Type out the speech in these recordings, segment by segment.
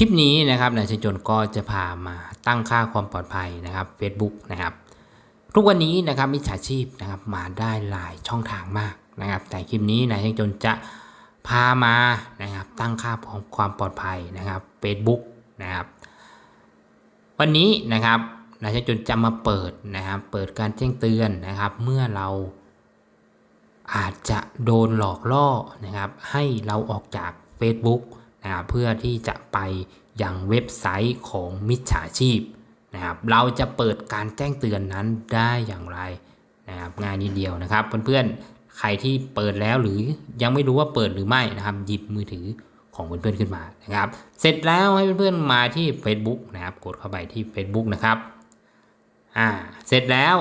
ลิปนี้นะครับนายชนจนก็จะพามาตั้งค่าความปลอดภัยนะครับ Facebook นะครับ ทุกวันนี้นะครับมิจฉาชีพนะครับมาได้หลายช่องทางมากนะครับ แต่คลิปนี้นายช่างจนจะพามานะครับ ตั้งค่าความปลอดภัยนะครับ Facebook นะครับ วันนี้นะครับนายช่างจนจะมาเปิดนะครับ เปิดการแจ้งเตือนนะครับ เมื่อเราอาจจะโดนหลอกล่อนะครับ ให้เราออกจาก Facebook นะครับเพื่อที่จะไปยังเว็บไซต์ของมิจฉาชีพนะครับเราจะเปิดการแจ้งเตือนนั้นได้อย่างไรนะครับง่ายนิดเดียวนะครับ เพื่อนๆใครที่เปิดแล้วหรือยังไม่รู้ว่าเปิดหรือไม่นะครับหยิบมือถือของเพื่อนๆขึ้นมานะครับ เสร็จแล้วให้เพื่อนๆมาที่ Facebook นะครับ กดเข้าไปที่ Facebook นะครับอ่าเสร็จแล้ว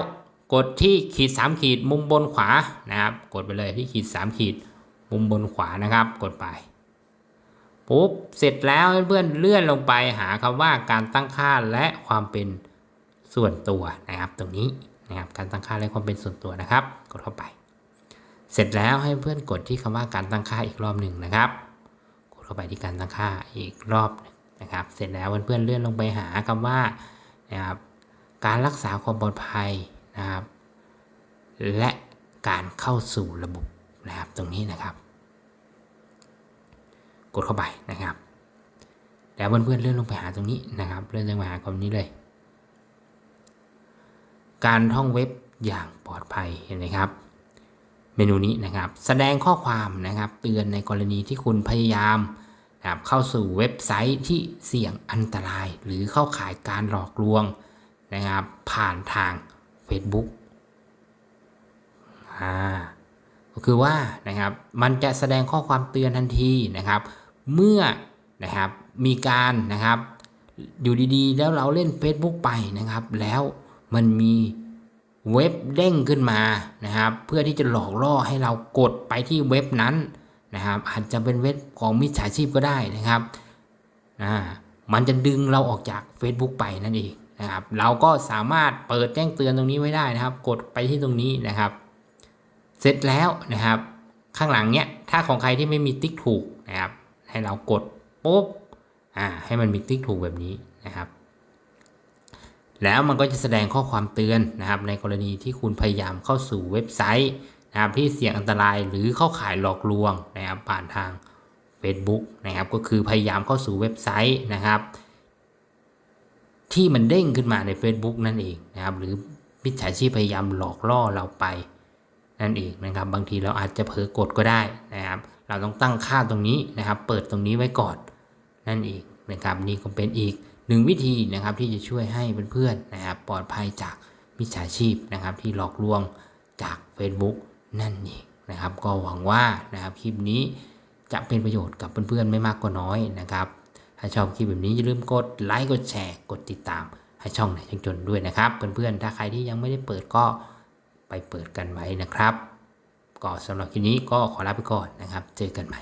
กดที่ขีด 3 ขีดมุมบนขวานะครับ กดไปเลยที่ขีด 3 ขีดมุมบนขวานะครับ กดไป ปุ๊บเสร็จแล้วเพื่อนเลื่อนลงไปหาคำว่าการตั้งค่าและความเป็นส่วนตัวนะครับ ตรงนี้นะครับการตั้งค่าและความเป็นส่วนตัวนะครับ กดเข้าไป เสร็จแล้วให้เพื่อนกดที่คำว่าการตั้งค่าอีกรอบหนึ่งนะครับ กดเข้าไปที่การตั้งค่าอีกรอบนะครับ เสร็จแล้วเพื่อนๆเลื่อนลงไปหาคำว่านะครับการรักษาความปลอดภัยนะครับ และการเข้าสู่ระบบนะครับตรงนี้นะครับ กดเข้าไป แล้วเพื่อนๆเลื่อนลงไปหาตรงนี้นะครับ เลื่อนลงไปหาคำนี้เลย การท่องเว็บอย่างปลอดภัยเห็นไหมครับ เมนูนี้นะครับ แสดงข้อความนะครับ เตือนในกรณีที่คุณพยายามนะครับเข้าสู่เว็บไซต์ที่เสี่ยงอันตราย หรือเข้าข่ายการหลอกลวงนะครับ ผ่านทาง Facebook อ่าก็คือว่านะครับมันจะแสดงข้อความเตือนทันทีนะครับ เมื่อนะครับ มีการนะครับ อยู่ดีๆ แล้วเราเล่น Facebook ไปนะครับ แล้วมันมีเว็บเด้งขึ้นมานะครับ เพื่อที่จะหลอกล่อให้เรากดไปที่เว็บนั้นนะครับ อาจจะเป็นเว็บของมิจฉาชีพก็ได้นะครับอ่ามันจะดึงเราออกจาก Facebook ไปนั่นเองนะครับ เราก็สามารถเปิดแจ้งเตือนตรงนี้ไว้ได้นะครับ กดไปที่ตรงนี้นะครับ เสร็จแล้วนะครับ ข้างหลังเนี้ยถ้าของใครที่ไม่มีติ๊กถูกนะครับ ให้เรากดปุ๊บ อ่าให้มันมีติ๊กถูกแบบนี้นะครับ แล้วมันก็จะแสดงข้อความเตือนนะครับ ในกรณีที่คุณพยายามเข้าสู่เว็บไซต์นะครับที่เสี่ยงอันตรายหรือเข้าข่ายหลอกลวงนะครับผ่านทาง Facebook นะครับก็คือพยายามเข้าสู่เว็บไซต์นะครับ ที่มันเด้งขึ้นมาใน Facebook นั่นเองนะครับ หรือมิจฉาชีพพยายามหลอกล่อเราไปนั่นเองนะครับ บางทีเราอาจจะเผลอกดก็ได้นะครับ เราต้องตั้งค่าตรงนี้นะครับ เปิดตรงนี้ไว้ก่อน นั่นเองนะครับนี่ก็เป็นอีกหนึ่งวิธีนะครับที่จะช่วยให้เพื่อนๆนะครับปลอดภัยจากมิจฉาชีพนะครับที่หลอกลวงจาก Facebook นั่นเองนะครับ ก็หวังว่านะครับคลิปนี้จะเป็นประโยชน์กับเพื่อนๆไม่มากก็น้อยนะครับ ถ้าชอบคลิปแบบนี้อย่าลืมกดไลค์กดแชร์กดติดตามให้ช่องไหนช่างจนด้วยนะครับเพื่อนๆถ้าใครที่ยังไม่ได้เปิดก็ไปเปิดกันไว้นะครับ ก็สำหรับคลิปนี้ก็ขอลาไปก่อนนะครับ เจอกันใหม่